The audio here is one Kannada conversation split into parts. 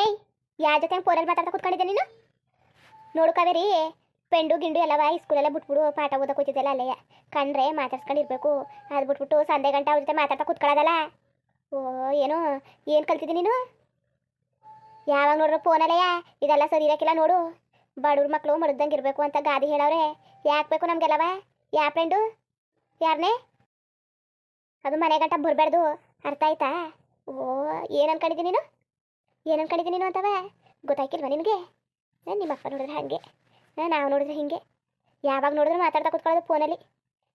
ಏಯ್, ಯಾರ ಜೊತೆ ಫೋನಲ್ಲಿ ಮಾತಾಡ್ತಾ ಕೂತ್ಕೊಂಡಿದ್ದೆ ನೀನು? ನೋಡು ಕಾವೇರಿ, ಪೆಂಡು, ಗಿಂಡು ಎಲ್ಲವ ಈ ಸ್ಕೂಲೆಲ್ಲ ಬಿಟ್ಬಿಡು, ಪಾಠ ಓದಕ್ಕೆ ಹೋಗ್ತಿದ್ದೆಲ್ಲ ಅಲ್ಲೇ. ಕಂಡ್ರೆ ಮಾತಾಡ್ಸ್ಕೊಂಡಿರ್ಬೇಕು ಅದು ಬಿಟ್ಬಿಟ್ಟು ಸಂಜೆ ಗಂಟೆ ಅವ್ರ ಜೊತೆ ಮಾತಾಡ್ತಾ ಕೂತ್ಕೊಳ್ಳೋದಲ್ಲ? ಓ, ಏನು ಏನು ಕಲ್ತಿದ್ದೆ ನೀನು? ಯಾವಾಗ ನೋಡ್ರು ಫೋನಲ್ಲಯ್ಯ ಇದೆಲ್ಲ ಸರಿ ಇರಕ್ಕಿಲ್ಲ ನೋಡು. ಬಡವ್ರ ಮಕ್ಕಳು ಮರದಂಗೆ ಇರಬೇಕು ಅಂತ ಗಾದಿ ಹೇಳವ್ರೆ. ಯಾಕೆ ಬೇಕು ನಮಗೆಲ್ಲವ? ಯಾ ಪೆಂಡು ಯಾರನೇ? ಅದು ಮನೆ ಗಂಟ ಬರಬಾರ್ದು ಅರ್ಥ ಆಯ್ತಾ? ಓ, ಏನು ಅನ್ಕೊಂಡಿದ್ದೀನಿ ನೀನು? ಏನು ಅನ್ಕೊಂಡಿದ್ದೆ ನೀನು ಅಂತವ? ಗೊತ್ತಾಯ್ತಿಲ್ವ ನಿನಗೆ? ನಿಮ್ಮ ಅಪ್ಪ ನೋಡಿದ್ರೆ ಹಾಗೆ. ನಾವು ನೋಡಿದ್ರೆ ಹಿಂಗೆ. ಯಾವಾಗ ನೋಡಿದ್ರೆ ಮಾತಾಡ್ತಾ ಕೂತ್ಕೊಳ್ಳೋದು ಫೋನಲ್ಲಿ.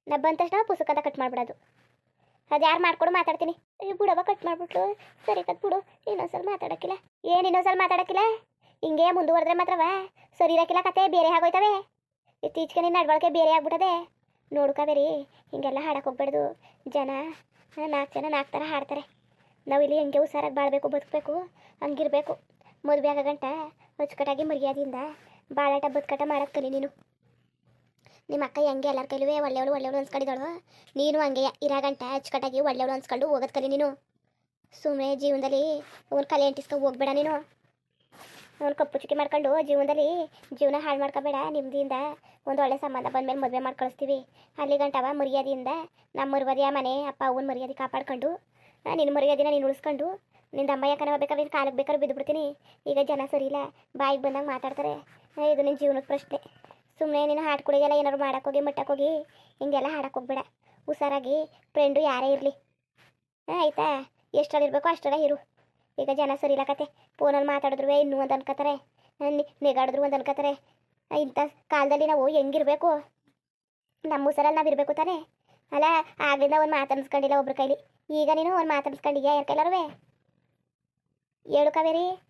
ನಾ ಬಂದ ತಕ್ಷಣ ಪುಸ್ತಕ ಅಂತ ಕಟ್ ಮಾಡಿಬಿಡೋದು. ಅದು ಯಾರು ಮಾಡ್ಕೊಡು ಮಾತಾಡ್ತೀನಿ. ಬಿಡವ ಕಟ್ ಮಾಡಿಬಿಟ್ಲು. ಸರಿ ಕತ್ ಬಿಡು. ಇನ್ನೊಂದ್ಸಲ ಮಾತಾಡೋಕ್ಕಿಲ್ಲ. ಏನು ಇನ್ನೊಂದ್ಸಲ ಮಾತಾಡೋಕ್ಕಿಲ್ಲ? ಹಿಂಗೆ ಮುಂದುವರೆದ್ರೆ ಮಾತ್ರವ. ಸರಿ ಇರೋಕ್ಕಿಲ್ಲ ಕತೆ, ಬೇರೆ ಆಗೋಯ್ತವೆ. ಇತ್ತೀಚೆಗೆ ನಿನ್ನ ನಡವಳಿಕೆ ಬೇರೆ ಆಗ್ಬಿಟ್ಟದೆ. ನೋಡ್ಕೋಬೇರಿ ಹಿಂಗೆಲ್ಲ ಹಾಡಕ್ಕೆ ಹೋಗ್ಬಾರ್ದು ಜನ, ನಾಲ್ಕು ಜನ ನಾಲ್ಕು ಥರ ಹಾಡ್ತಾರೆ. ನಾವು ಇಲ್ಲಿ ಹೆಂಗೆ ಹುಷಾರಾಗಿ ಬಾಳಬೇಕು, ಬದುಕಬೇಕು, ಹಂಗಿರಬೇಕು. ಮದುವೆ ಆಗೋ ಗಂಟ ಅಚ್ಚುಕಟ್ಟಾಗಿ ಮರ್ಯಾದೆಯಿಂದ ಬಾಳಾಟ ಬದುಕಾಟ ಮಾಡೋದು ಕಲಿ ನೀನು. ನಿಮ್ಮ ಅಕ್ಕ ಹೆಂಗೆ ಎಲ್ಲರ ಕೈಲೂ ಒಳ್ಳೆಯವಳು ಒಳ್ಳೆಯವಳು ಅನ್ಸ್ಕೊಂಡಿದ್ದಾಳು, ನೀನು ಹಂಗೆ ಇರೋ ಗಂಟ ಅಚ್ಚುಕಟ್ಟಾಗಿ ಒಳ್ಳೆಯವಳು ಅನ್ಸ್ಕೊಂಡು ಹೋಗೋದು ಕಲಿ ನೀನು. ಸುಮ್ಮನೆ ಜೀವನದಲ್ಲಿ ಅವ್ನ ಕಲೆ ಅಂಟಿಸ್ಕೊ ಹೋಗ್ಬೇಡ ನೀನು. ಅವ್ನು ಕಪ್ಪು ಚುಕ್ಕಿ ಮಾಡ್ಕೊಂಡು ಜೀವನದಲ್ಲಿ ಜೀವನ ಹಾಳು ಮಾಡ್ಕೋಬೇಡ ನಿಮ್ಮದಿಂದ ಒಂದು ಒಳ್ಳೆ ಸಂಬಂಧ ಬಂದಮೇಲೆ ಮದುವೆ ಮಾಡಿ ಕಳಿಸ್ತೀವಿ. ಅಲ್ಲಿ ಗಂಟವ ಮರ್ಯಾದೆಯಿಂದ ನಮ್ಮ ಮರ್ಯಾದೆಯ ಮನೆ, ಅಪ್ಪ ಅವನ ಮರ್ಯಾದೆ ಕಾಪಾಡ್ಕೊಂಡು ನಿನ್ನ ದಿನ ನೀನು ಉಳಿಸ್ಕೊಂಡು ನಿನ್ನ ಅಮ್ಮ ಯಾಕನ ಬೇಕಾದ್ರೆ ನೀನು ಕಾಲಕ್ಕೆ ಬೇಕಾದ್ರೆ ಬಿದ್ದು ಬಿಡ್ತೀನಿ ಈಗ ಜನ ಸರಿ ಇಲ್ಲ ಬಾಯಿಗೆ ಬಂದಾಗ ಮಾತಾಡ್ತಾರೆ. ಇದು ನಿನ್ನ ಜೀವನದ ಪ್ರಶ್ನೆ. ಸುಮ್ಮನೆ ನೀನು ಹಾಡು ಕುಡಿಗೆಲ್ಲ ಏನಾದ್ರು ಮಾಡೋಕ್ಕೋಗಿ ಮಟ್ಟಕ್ಕೋಗಿ ಹಿಂಗೆಲ್ಲ ಹಾಡೋಕ್ಕೋಗ್ಬೇಡ ಹುಷಾರಾಗಿ ಫ್ರೆಂಡು ಯಾರೇ ಇರಲಿ. ಆಯಿತಾ? ಎಷ್ಟರಲ್ಲಿರ್ಬೇಕೋ ಅಷ್ಟರ ಇರು. ಈಗ ಜನ ಸರಿ ಇಲ್ಲ ಕತೆ. ಫೋನಲ್ಲಿ ಮಾತಾಡಿದ್ರು ಇನ್ನೂ ಒಂದು ಅನ್ಕೋತಾರೆ. ನೆಗಾಡಿದ್ರು ಒಂದು ಅನ್ಕೋತಾರೆ. ಇಂಥ ಕಾಲದಲ್ಲಿ ನಾವು ಹೆಂಗಿರಬೇಕು? ನಮ್ಮ ಹುಷಾರಲ್ಲಿ ನಾವು ಇರಬೇಕು ತಾನೇ? ಅಲ್ಲ ಆಗಿಂದ ಒಂದು ಮಾತಾಡಿಸ್ಕೊಂಡಿಲ್ಲ ಒಬ್ರ ಕೈಲಿ. ಈಗ ನೀನು ಒಂದು ಮಾತಾಡ್ಸ್ಕೊಂಡಿದ್ಯಾ ಯಾರ ಕೈಲಾರುವೆ? ಹೇಳು ಕಾವೇರಿ.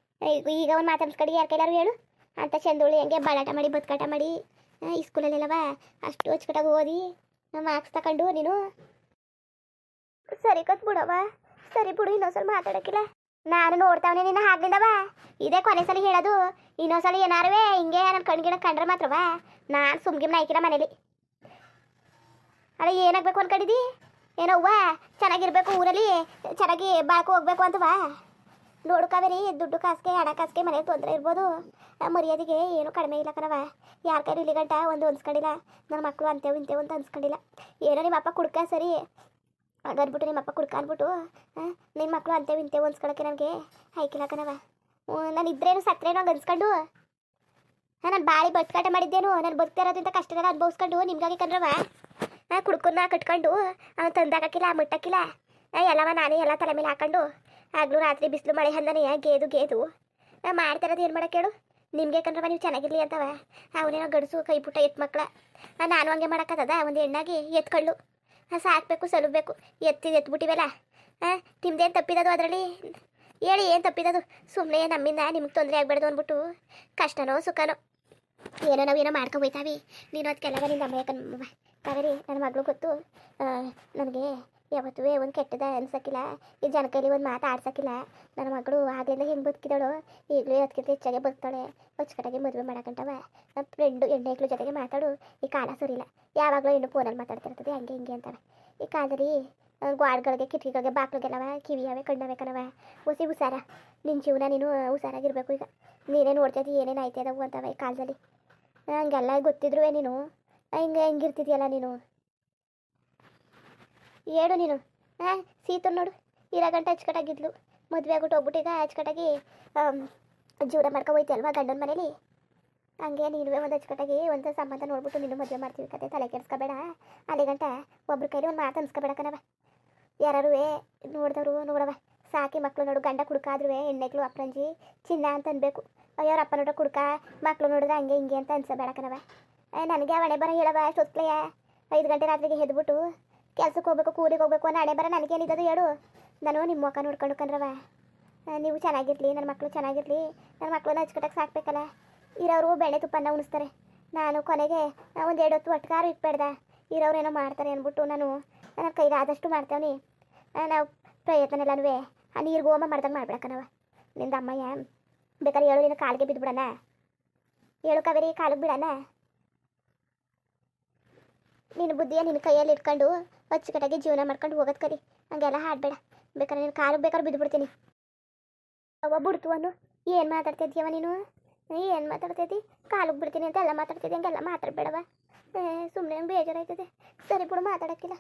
ಈಗ- ಒಂದು ಮಾತಾಡ್ಸ್ಕೊಂಡು ಯಾರ ಕೈಲಾರು ಹೇಳು. ಅಂತ ಚಂದುಳಿ ಹೆಂಗೆ ಬಾಳಾಟ ಮಾಡಿ, ಬದುಕಾಟ ಮಾಡಿ ಈ ಸ್ಕೂಲಲ್ಲೆಲ್ಲವ ಅಷ್ಟು ಅಚ್ಚುಕಟ್ಟಾಗಿ ಓದಿ ಮಾರ್ಕ್ಸ್ ತಗೊಂಡು ನೀನು. ಸರಿ ಕತ್ ಬಿಡವ ಸರಿ ಬಿಡು, ಇನ್ನೊಂದ್ಸಲ ಮಾತಾಡಕ್ಕಿಲ್ಲ. ನಾನು ನೋಡ್ತಾವನೆ ನಿನ್ನ ಹಾಗ್ಲಿಂದವ. ಇದೇ ಕೊನೆ ಸಲ ಹೇಳೋದು. ಇನ್ನೊಂದ್ಸಲ ಏನಾರುವೆ, ಹಿಂಗೆ ನನ್ನ ಕಣ್ಗಿಣ ಕಂಡ್ರೆ ಮಾತ್ರವ? ನಾನು ಸುಮ್ಗಿಮ್ನ ನಾಯ್ಕಿರ ಮನೇಲಿ. ಅಲ್ಲ ಏನಾಗಬೇಕು ಅನ್ಕೊಂಡಿದ್ದಿ ಏನವ್ವ ಚೆನ್ನಾಗಿರ್ಬೇಕು ಊರಲ್ಲಿ, ಚೆನ್ನಾಗಿ ಬಾಳ್ಕೊ ಹೋಗ್ಬೇಕು ಅಂತವಾ ನೋಡು ಕಾವೇರಿ, ದುಡ್ಡು ಕಾಸಿಗೆ, ಹಣ ಕಾಸಿಗೆ ಮನೆಗೆ ತೊಂದರೆ ಇರ್ಬೋದು. ಮರ್ಯಾದಿಗೆ ಏನು ಕಡಿಮೆ ಇಲ್ಲ ಕಣವ ಯಾರ ಕೈಲಿ ಇಲ್ಲಿ ಗಂಟ ಒಂದು ಅನ್ಸ್ಕೊಂಡಿಲ್ಲ. ನನ್ನ ಮಕ್ಕಳು ಅಂತೇವು ಇಂತೇವು ಅಂತ ಅನ್ಸ್ಕೊಂಡಿಲ್ಲ. ಏನೋ ನಿಮ್ಮ ಅಪ್ಪ ಕುಡ್ಕ ಸರಿ. ಅನ್ಬಿಟ್ಟು ನಿಮ್ಮ ಅಪ್ಪ ಕುಡ್ಕ ಅಂದ್ಬಿಟ್ಟು ನಿಮ್ಮ ಮಕ್ಕಳು ಅಂತೇವು ಇಂತೇವು ಅನ್ಸ್ಕೊಳಕ್ಕೆ ನನಗೆ ಹೈಕಿಲ್ಲ ಕಣವ ನಾನು ಇದ್ರೇನು ಸತ್ರೇನು ಹಂಗೆ ಅನ್ಸ್ಕೊಂಡು? ನಾನು ಬಾಳಿ ಬದುಕಾಟ ಮಾಡಿದ್ದೇನು? ನಾನು ಬದುಕ್ತಾ ಇರೋದ್ರಿಂದ ಕಷ್ಟನೆಲ್ಲ ಅನುಭವಿಸ್ಕೊಂಡು ನಿಮ್ಗಾಗಿ ಕಣ್ರವ ಕುಡ್ಕನ್ನ ಕಟ್ಕೊಂಡು ಅವ್ನು ತಂದಾಕಿಲ್ಲ ಮುಟ್ಟಕ್ಕಿಲ್ಲ ಎಲ್ಲವ ನಾನೇ ಎಲ್ಲ ತಲೆ ಮೇಲೆ ಹಾಕೊಂಡು, ಆಗ್ಲೂ ರಾತ್ರಿ ಬಿಸಿಲು ಮಳೆ ಹಂದನೆ ಗೇದು ಗೇದು. ಮಾಡ್ತಿರೋದು ಏನು ಮಾಡಕ್ಕೆ ಹೇಳು? ನಿಮಗೆ ಕಂಡ್ರವ ನೀವು ಚೆನ್ನಾಗಿರ್ಲಿ ಅಂತವ. ಅವನೇನೋ ಗಡಸು, ಕೈ ಪುಟ್ಟ ಎತ್ತು ಮಕ್ಕಳ ನಾನು ಹಂಗೆ ಮಾಡೋಕ್ಕದ ಒಂದು ಹೆಣ್ಣಾಗಿ ಎತ್ಕೊಳ್ಳು. ಸಾಕ್ಬೇಕು ಸಲುಬೇಕು ಎತ್ತಿ ಎತ್ಬಿಟ್ಟಿವಲ್ಲ. ಹಾಂ ನಿಮ್ದೇನು ತಪ್ಪಿದದು ಅದರಲ್ಲಿ? ಹೇಳಿ, ಏನು ತಪ್ಪಿದದು? ಸುಮ್ಮನೆ ನಮ್ಮಿಂದ ನಿಮ್ಗೆ ತೊಂದರೆ ಆಗ್ಬಾರ್ದು ಅಂದ್ಬಿಟ್ಟು. ಕಷ್ಟನೋ, ಸುಖನೋ. ಏನೋ ಏನೋ ಮಾಡ್ಕೊಂಡು ಹೋಯ್ತಾವಿ. ನೀನು ಅದಕ್ಕೆಲ್ಲ ನಿನ್ನ ನಮ್ಮ ಕಾವೇರಿ ನನ್ನ ಮಗಳು ಗೊತ್ತು? ನನಗೆ ಯಾವತ್ತೂ ಒಂದು ಕೆಟ್ಟದ ಅನ್ಸಕ್ಕಿಲ್ಲ. ಈ ಜನ ಒಂದು ಮಾತು ಆಡ್ಸಕ್ಕಿಲ್ಲ. ನನ್ನ ಮಗಳು ಆಗಲಿಂದ ಹೆಂಗೆ ಬದುಕಿದಳು, ಈಗಲೂ ಅದಕ್ಕಿಂತ ಹೆಚ್ಚಾಗೆ ಬದುಕ್ತಾಳೆ. ಹೊಚ್ಕಟ್ಟಾಗಿ ಮದುವೆ ಮಾಡಕ್ಕಂಟವ ನಮ್ಮ ಫ್ರೆಂಡು ಹೆಣ್ಣೈಕ್ಳು ಜೊತೆಗೆ ಮಾತಾಡು. ಈ ಕಾಲ ಸರಿಲ್ಲ ಯಾವಾಗಲೂ ಹೆಣ್ಣು ಫೋನಲ್ಲಿ ಮಾತಾಡ್ತಿರ್ತದೆ ಹಂಗೆ ಹಿಂಗೆ ಅಂತವೆ. ಈ ಕಾಲದಲ್ಲಿ ಗ್ವಾಡ್ಗಳಿಗೆ, ಕಿಟಕಿಗಳಿಗೆ ಬಾಕ್ಳಿಗೆಲ್ಲವ ಕಿವಿಯವೆ ಕಣ್ಣವೆ ಕಣವ ಹುಸಿ ಹುಷಾರ. ನಿನ್ನ ಜೀವನ ನೀನು ಹುಷಾರಾಗಿರ್ಬೇಕು ಈಗ. ನೀನೇ ನೋಡ್ತಿದ್ದಿ ಏನೇನು ಆಯ್ತದವು ಅಂತವ ಈ ಕಾಲದಲ್ಲಿ. ಹಂಗೆಲ್ಲ ಗೊತ್ತಿದ್ರು ನೀನು. ಹಿಂಗೆ ಹೆಂಗಿರ್ತಿದ್ಯಲ್ಲ ನೀನು. ಹೇಳು ನೀನು. ಹಾಂ ಸೀತು ನೋಡು. ಇರೋ ಗಂಟೆ ಅಚ್ಚುಕಟ್ಟಾಗಿದ್ಲು. ಮದುವೆ ಆಗ್ಬಿಟ್ಟು ಹೋಗ್ಬಿಟ್ಟು ಅಚ್ಕಟ್ಟಾಗಿ ಜೀವನ ಮಾಡ್ಕೊ ಹೋಯ್ತಲ್ವಾ ಗಂಡನ ಮನೇಲಿ? ಹಂಗೆ ನೀನು ಒಂದು ಅಚ್ಚುಕಟ್ಟಾಗಿ ಒಂದು ಸಂಬಂಧ ನೋಡ್ಬಿಟ್ಟು ನೀನು ಮದುವೆ ಮಾಡ್ತೀವಿ ಕತೆ. ತಲೆ ಕೆಡ್ಸ್ಕೊಬೇಡ. ಅಲ್ಲಿ ಗಂಟ ಒಬ್ರ ಕೈಲಿ ಒಂದು ಮಾತು ಅನ್ಸ್ಕೊಬೇಡ ಕಣವ ಯಾರು ನೋಡಿದವರು ನೋಡವ ಸಾಕಿ ಮಕ್ಕಳು ನೋಡು ಗಂಡ ಕುಡ್ಕಾದ್ರೂ ಹೆಣ್ಣೆಗ್ಳು ಅಪ್ಪರಂಜಿ ಚಿನ್ನ ಅಂತ ಅನ್ಬೇಕು. ಅಯ್ಯೋರ ಅಪ್ಪ ಕುಡ್ಕ ಮಕ್ಕಳು ನೋಡಿದ್ರೆ ಹಂಗೆ ಹಿಂಗೆ ಅಂತ ಅನ್ಸಬೇಡ ಕಣವ ನನಗೆ ಹಣೆ ಬರ ಹೇಳವ ಸುತ್ತಲೆಯ ಐದು ಗಂಟೆ ರಾತ್ರಿಗೆ ಎದ್ಬಿಟ್ಟು ಕೆಲ್ಸಕ್ಕೆ ಹೋಗ್ಬೇಕು ಕೂರಿಗೆ ಹೋಗ್ಬೇಕು ಅನ್ನೋ ಹಣೆ ಬರ ನನಗೇನಿದ್ದದು ಹೇಳು. ನಾನು ನಿಮ್ಮ ಮುಖ ನೋಡ್ಕೊಂಡು ಕಂಡ್ರವ ಆ, ನೀವು ಚೆನ್ನಾಗಿರ್ಲಿ ನನ್ನ ಮಕ್ಕಳು ಚೆನ್ನಾಗಿರಲಿ. ನನ್ನ ಮಕ್ಕಳನ್ನ ಹಚ್ಕಟ್ಟಕ್ಕೆ ಸಾಕ್ಬೇಕಲ್ಲ. ಇರೋರು ಬೆಣ್ಣೆ ತುಪ್ಪನ ಉಣಿಸ್ತಾರೆ. ನಾನು ಕೊನೆಗೆ ಒಂದು ಎರಡು ಹೊತ್ತು ಒಟ್ಕಾರು ಇಟ್ಬೇಡ್ದ ಇರೋರು ಏನೋ ಮಾಡ್ತಾರೆ ಅಂದ್ಬಿಟ್ಟು ನಾನು ನನ್ನ ಕೈಗೆ ಆದಷ್ಟು ಮಾಡ್ತೇವೆ ನಾವು ಪ್ರಯತ್ನನೆಲ್ಲನೂ ಆ ನೀರು ಗೋಮ ಮಾಡ್ದಂಗೆ ಮಾಡ್ಬಿಡಕ್ಕನವ ನಿಂದ ಅಮ್ಮಯ್ಯ ಬೇಕಾದ್ರೆ ಹೇಳು, ನಿನ್ನ ಕಾಲಿಗೆ ಬಿದ್ದುಬಿಡಣ ಹೇಳು ಕಾವೇರಿ, ಕಾಲಿಗೆ ಬಿಡಣ. ನಿನ್ನ ಬುದ್ಧಿಯ ನಿನ್ನ ಕೈಯಲ್ಲಿ ಇಟ್ಕೊಂಡು ಅಚ್ಚುಕಟ್ಟಾಗಿ ಜೀವನ ಮಾಡ್ಕೊಂಡು ಹೋಗೋದು ಕರಿ. ಹಂಗೆಲ್ಲ ಹಾಡಬೇಡ. ಬೇಕಾದ್ರೆ ನಿನ್ನ ಕಾಲಿಗೆ ಬೇಕಾದ್ರೆ ಬಿದ್ದುಬಿಡ್ತೀನಿ ಅವ ಬಿಡ್ತು ಏನು ಮಾತಾಡ್ತಿದ್ಯವ ನೀನು? ಏನು ಮಾತಾಡ್ತೈತಿ ಕಾಲಿಗೆ ಬಿಡ್ತೀನಿ ಅಂತ ಎಲ್ಲ ಮಾತಾಡ್ತಿದ್ದೆ ಹಂಗೆಲ್ಲ ಮಾತಾಡ್ಬೇಡವ. ಸುಮ್ಮನೆ ಬೇಜಾರಾಯ್ತದೆ. ಸರಿ ಬಿಡು, ಮಾತಾಡಕ್ಕಿಲ್ಲ.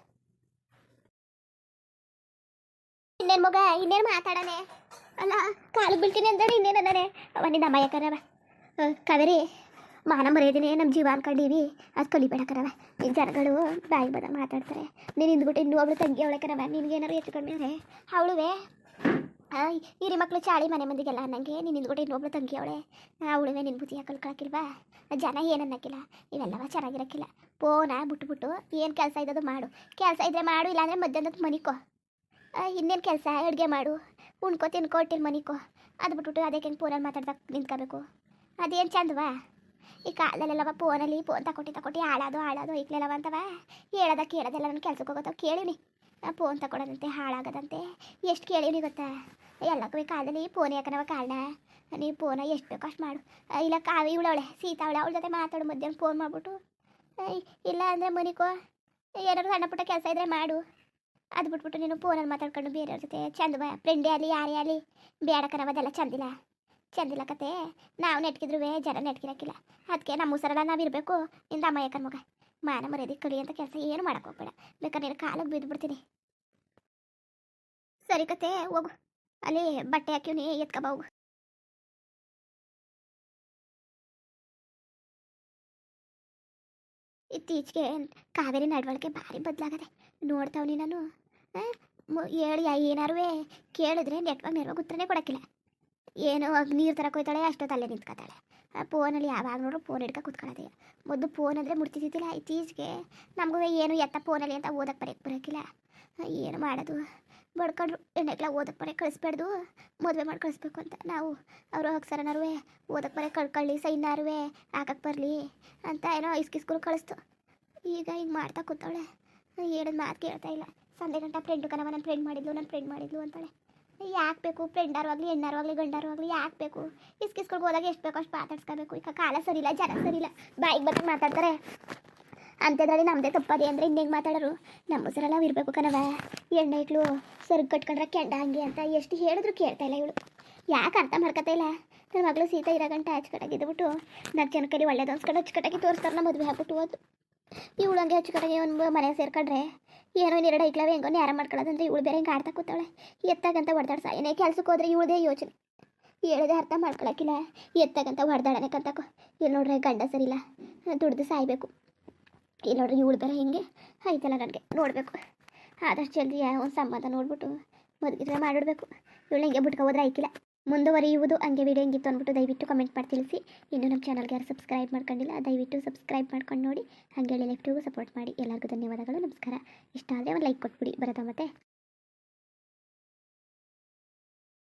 ಇನ್ನೇನು ಮಗ? ಇನ್ನೇನು ಮಾತಾಡನೆ ಅಲ್ಲ, ಕಾಲು ಬೀಳ್ತೀನಿ ಅಂದ್ರೆ ಇನ್ನೇನು ಅನ್ನನೆ ಅವ ನಿನ್ನ ಅಮ್ಮ ಯಾಕರವ ಕಾವೇರಿ ಮಾನ ಮರ್ಯಾದಿನೇ ನಮ್ಮ ಜೀವ ಅನ್ಕೊಂಡೀವಿ ಅದು ಕಲಿಬೇಡಕರವ. ನಿನ್ನ ಜನಗಳು ಬಾಯಿ ಬದ ಮಾತಾಡ್ತಾರೆ. ನೀನು ಹಿಂದ್ಬಿಟ್ಟು ಇನ್ನೂ ಒಬ್ಳು ತಂಗಿ, ಅವಳೆ ಕರವ. ನಿನಗೇನಾರು ಅಂದರೆ ಅವಳುವೆ? ಹಿರಿ ಮಕ್ಕಳು ಚಾಳಿ ಮನೆ ಮಂದಿಗೆಲ್ಲ ಅನ್ನಂಗೆ, ನೀನು ಹಿಂದ್ಬಿಟ್ಟು ಇನ್ನೊಬ್ಳು ತಂಗಿ ಅವಳೆ. ಅವಳುವೆ ನಿನ್ನ ಬುದ್ಧಿ ಕಲ್ಕೊಳಕ್ಕಿಲ್ವಾ ಜನ ಏನು ಅನ್ನಕ್ಕಿಲ್ಲ. ಇವೆಲ್ಲವ ಚೆನ್ನಾಗಿರಕ್ಕಿಲ್ಲ. ಫೋನ ಬಿಟ್ಬಿಟ್ಟು ಏನು ಕೆಲಸ ಇದ್ದದು ಮಾಡು. ಕೆಲಸ ಇದ್ರೆ ಮಾಡು, ಇಲ್ಲಾಂದರೆ ಮಧ್ಯಾಹ್ನದ ಮನಿಕೋ. ಇನ್ನೇನು ಕೆಲಸ? ಅಡುಗೆ ಮಾಡು. ಉಣ್ಕೋ ತಿನ್ಕೋ ಹೊಟ್ಟಿಲ್ ಮನಿಕೋ. ಅದು ಬಿಟ್ಬಿಟ್ಟು ಅದಕ್ಕೆ ಹೆಂಗೆ ಫೋನಲ್ಲಿ ಮಾತಾಡ್ದಾಗ ನಿಂತ್ಕೋಬೇಕು? ಅದೇನು ಚಂದವಾ? ಈ ಕಾಲದಲ್ಲೆಲ್ಲವ ಫೋನಲ್ಲಿ ಫೋನ್ ತಗೊಟ್ಟಿ ತಗೊಟ್ಟು ಹಾಳಾದು ಹಾಳಾದು, ಈಗಲೆಲ್ಲವ ಅಂತವ? ಹೇಳೋದ, ಕೇಳೋದೆಲ್ಲ ನನ್ನ ಕೆಲ್ಸಕ್ಕೆ ಹೋಗೋತಾವ ಕೇಳಿನಿ. ಫೋನ್ ತಗೊಳೋದಂತೆ ಹಾಳಾಗದಂತೆ. ಎಷ್ಟು ಕೇಳೀನಿ ಗೊತ್ತಾ? ಎಲ್ಲಕ್ಕೂ ಕಾಲದಲ್ಲಿ ಫೋನ್ ಯಾಕನವ ಕಾರಣ? ನೀವು ಫೋನ ಎಷ್ಟು ಬೇಕೋ ಅಷ್ಟು ಮಾಡು. ಇಲ್ಲ ಕಾವಿ ಇವಳವಳೆ ಸೀತಾ ಅವಳೆ, ಅವಳ ಜೊತೆ ಮಾತಾಡು ಮಧ್ಯಾಹ್ನ ಫೋನ್ ಮಾಡಿಬಿಟ್ಟು. ಇಲ್ಲ ಅಂದರೆ ಮನಿಕೋ, ಏನಾದ್ರು ಸಣ್ಣ ಪುಟ್ಟ ಕೆಲಸ ಇದ್ದರೆ ಮಾಡು. ಅದು ಬಿಟ್ಬಿಟ್ಟು ನೀನು ಫೋನಲ್ಲಿ ಮಾತಾಡ್ಕೊಂಡು ಬೇರೆಯವ್ರ ಜೊತೆ ಚಂದ ಬಾ. ಫ್ರೆಂಡೇ ಆಗಲಿ, ಯಾರೇ ಆಗಲಿ ಬೇಡ ಅವದೆಲ್ಲ ಚಂದಿಲ್ಲ. ಚಂದಿಲ್ಲ ಕತೆ. ನಾವು ನೆಟ್ಕಿದ್ರು ಜನ ನೆಟ್ಕಿರಕ್ಕಿಲ್ಲ ಅದಕ್ಕೆ ನಮ್ಮ ಉಸರಲ್ಲ ನಾವು ಇರಬೇಕು. ನಿಂದ ಅಮ್ಮ ಯಾಕನ್ ಮಗ. ಮಾನ ಮರ್ಯಾದೆ ಕಳಿ ಅಂತ ಕೆಲಸ ಏನು ಮಾಡಕ್ಕೆ ಹೋಗ್ಬೇಡ. ಬೇಕಾದ್ರೆ ನೀನು ಕಾಲಿಗೆ ಬಿದ್ದು ಬಿಡ್ತೀನಿ. ಸರಿ ಕತೆ, ಹೋಗು. ಅಲ್ಲಿ ಬಟ್ಟೆ ಹಾಕಿವ್ನಿ ಎತ್ಕೊಬ ಹೋಗು. ಇತ್ತೀಚೆಗೆ ಕಾವೇರಿ ನಡವಳಿಕೆ ಭಾರಿ ಬದಲಾಗದೆ ನೋಡ್ತಾವ್ನಿ ನಾನು. ಹೇಳಿ ಏನಾರು ಕೇಳಿದ್ರೆ ನೆಟ್ವಾಗ ನೆರವಾಗ ಉತ್ತರನೇ ಕೊಡೋಕ್ಕಿಲ್ಲ. ಏನೋ ನೀರು ತರಕ್ಕೆ ಹೋಯ್ತಾಳೆ ಅಷ್ಟೊತ್ತಲ್ಲೇ ನಿಂತ್ಕೊತಾಳೆ. ಫೋನಲ್ಲಿ ಯಾವಾಗ ನೋಡ್ರು ಫೋನ್ ಹಿಡ್ಕೊ ಕೂತ್ಕೊಳ್ಳೋದೆ ಮೊದಲು ಫೋನ್ ಅಂದರೆ ಮುಡ್ತಿದ್ದಿಲ್ಲ ಇತ್ತೀಚೆಗೆ ನಮಗೂ ಏನು ಎತ್ತ ಫೋನಲ್ಲಿ ಅಂತ ಓದಕ್ಕೆ ಬರೋಕ್ಕೆ ಬರೋಕ್ಕಿಲ್ಲ ಏನು ಮಾಡೋದು? ಬಡ್ಕೊಂಡ್ರು ಹೆಣ್ಣೆಕ್ಲ ಓದಕ್ಕೆ ಮನೆ ಕಳಿಸ್ಬೇಡ್ದು. ಮದುವೆ ಮಾಡಿ ಕಳಿಸ್ಬೇಕು ಅಂತ. ನಾವು ಅವರು ಅಕ್ಸರನರುವೆ ಓದಕ್ಕೆ ಮನೆ ಕಳ್ಕೊಳ್ಳಿ ನರ್ವೆ ಹಾಕಕ್ಕೆ ಬರಲಿ ಅಂತ ಏನೋ ಇಸ್ಕಿಸ್ಕೂಲ್ ಕಳಿಸ್ತು. ಈಗ ಹಿಂಗೆ ಮಾಡ್ತಾ ಕೂತಾಳೆ ಹೇಳಿದ ಮಾತು ಕೇಳ್ತಾ ಇಲ್ಲ. ಸಂಜೆ ಗಂಟ ಫ್ರೆಂಡು ಕನವ ನನ್ನ ಫ್ರೆಂಡ್ ಮಾಡಿದ್ಲು ನನ್ನ ಫ್ರೆಂಡ್ ಮಾಡಿದ್ಲು ಅಂತಾಳೆ. ಯಾಕೆ ಬೇಕು? ಫ್ರೆಂಡಾರು ಆಗಲಿ, ಹೆಣ್ಣಾರು ಆಗಲಿ, ಗಂಡಾರು ಆಗಲಿ, ಯಾಕೆ ಬೇಕು? ಇಸ್ಕಿಸ್ಕೊಳ್ಗೆ ಹೋದಾಗ ಎಷ್ಟು ಬೇಕು? ಅಷ್ಟು ಮಾತಾಡ್ಸ್ಕೋಬೇಕು. ಈಗ ಕಾಲ ಸರಿಲ್ಲ ಜನ ಸರಿಲ್ಲ ಬಾಯಿಗೆ ಬಂದು ಮಾತಾಡ್ತಾರೆ. ಅಂಥದ್ರಲ್ಲಿ ನಮ್ಮದೇ ತಪ್ಪದೆ ಅಂದ್ರೆ ಇನ್ನೇನು ಮಾತಾಡೋರು. ನಮ್ಮ ಹೆಸರೆಲ್ಲ ಇರಬೇಕು ಕಣವ ಎಣ್ಣೆ ಇಟ್ಲು, ಸೊರ್ಗ್ ಕಟ್ಕೊಂಡ್ರೆ ಕೆಂಡ ಹಂಗೆ ಅಂತ ಎಷ್ಟು ಹೇಳಿದ್ರು ಕೇಳ್ತಾ ಇಲ್ಲ ಇವಳು. ಯಾಕೆ ಅರ್ಥ ಮಾಡ್ಕೊತಾ ಇಲ್ಲ? ನನ್ನ ಮಗಳು ಸೀತಾ ಇರೋ ಗಂಟೆ ಅಚ್ಚುಕಟ್ಟಾಗಿದ್ದುಬಿಟ್ಟು ನಾಲ್ಕು ಕಡೆ ಒಳ್ಳೇದು ಅನ್ಸ್ಕೊಂಡು ಅಚ್ಚುಕಟ್ಟಾಗಿ ನಮ್ಮ ಮದುವೆ ಹಾಕ್ಬಿಟ್ಟು ಹೋದು. ಇವಳು ಹಂಗೆ ಅಚ್ಚುಕಟ್ಟಾಗಿ ಒಂದು ಮನೆ ಸೇರ್ಕೊಂಡ್ರೆ ಏನೋ ಎರಡು ಐಕ್ಲವೇ ಹೆಂಗೋ ಯಾರು ಮಾಡ್ಕೊಳ್ಳೋದಂದ್ರೆ ಇವಳು ಬೇರೆ ಹಿಂಗೆ ಆಡ್ತಾ ಕೂತಾಳೆ. ಎತ್ತಾಗಂತ ಹೊಡೆದಾಡ್ಸ ಏನೇ ಕೆಲ್ಸಕ್ಕೆ ಹೋದ್ರೆ ಇವಳದೇ ಯೋಚನೆ. ಹೇಳಿದೆ ಅರ್ಥ ಮಾಡ್ಕೊಳಕ್ಕಿಲ್ಲ ಎತ್ತಾಗಂತ ಹೊಡೆದಾಡನೆ ಕಂತಕೋ. ಇಲ್ಲಿ ನೋಡ್ರೆ ಗಂಡ ಸರಿಲ್ಲ. ದುಡ್ದು ಸಾಯ್ಬೇಕು. ಇಲ್ಲಿ ನೋಡ್ರಿ ಇವಳು ಬೇರೆ ಹಿಂಗೆ. ಐತಲ್ಲ ನನಗೆ ನೋಡಬೇಕು. ಆದಷ್ಟು ಜಲ್ದಿ ಒಂದು ಸಂಬಂಧ ನೋಡ್ಬಿಟ್ಟು ಮದುವೆ ಮಾಡಿಡ್ಬೇಕು ಇವಳು ಹಿಂಗೆ ಬಿಟ್ಕೊ ಹೋದ್ರೆ ಆಯ್ಕಿಲ್ಲ. ಮುಂದುವರಿಯುವುದು ಹಂಗೆ ವಿಡಿಯೋ ಹಿಂಗಿತ್ತು ಅಂದ್ಬಿಟ್ಟು ದಯವಿಟ್ಟು ಕಮೆಂಟ್ ಮಾಡಿ ತಿಳಿಸಿ. ಇನ್ನು ನಮ್ಮ ಚಾನಲ್ಗೆ ಯಾರು ಸಬ್ಸ್ಕ್ರೈಬ್ ಮಾಡ್ಕೊಂಡಿಲ್ಲ, ದಯವಿಟ್ಟು ಸಬ್ಸ್ಕ್ರೈಬ್ ಮಾಡ್ಕೊಂಡು ನೋಡಿ. ಹಾಗೆ ಲೆಫ್ಟಿಗೂ ಸಪೋರ್ಟ್ ಮಾಡಿ. ಎಲ್ಲರಿಗೂ ಧನ್ಯವಾದಗಳು, ನಮಸ್ಕಾರ. ಇಷ್ಟ ಆದರೆ ಒಂದು ಲೈಕ್ ಕೊಟ್ಬಿಡಿ. ಬರೋದಾ ಮತ್ತೆ.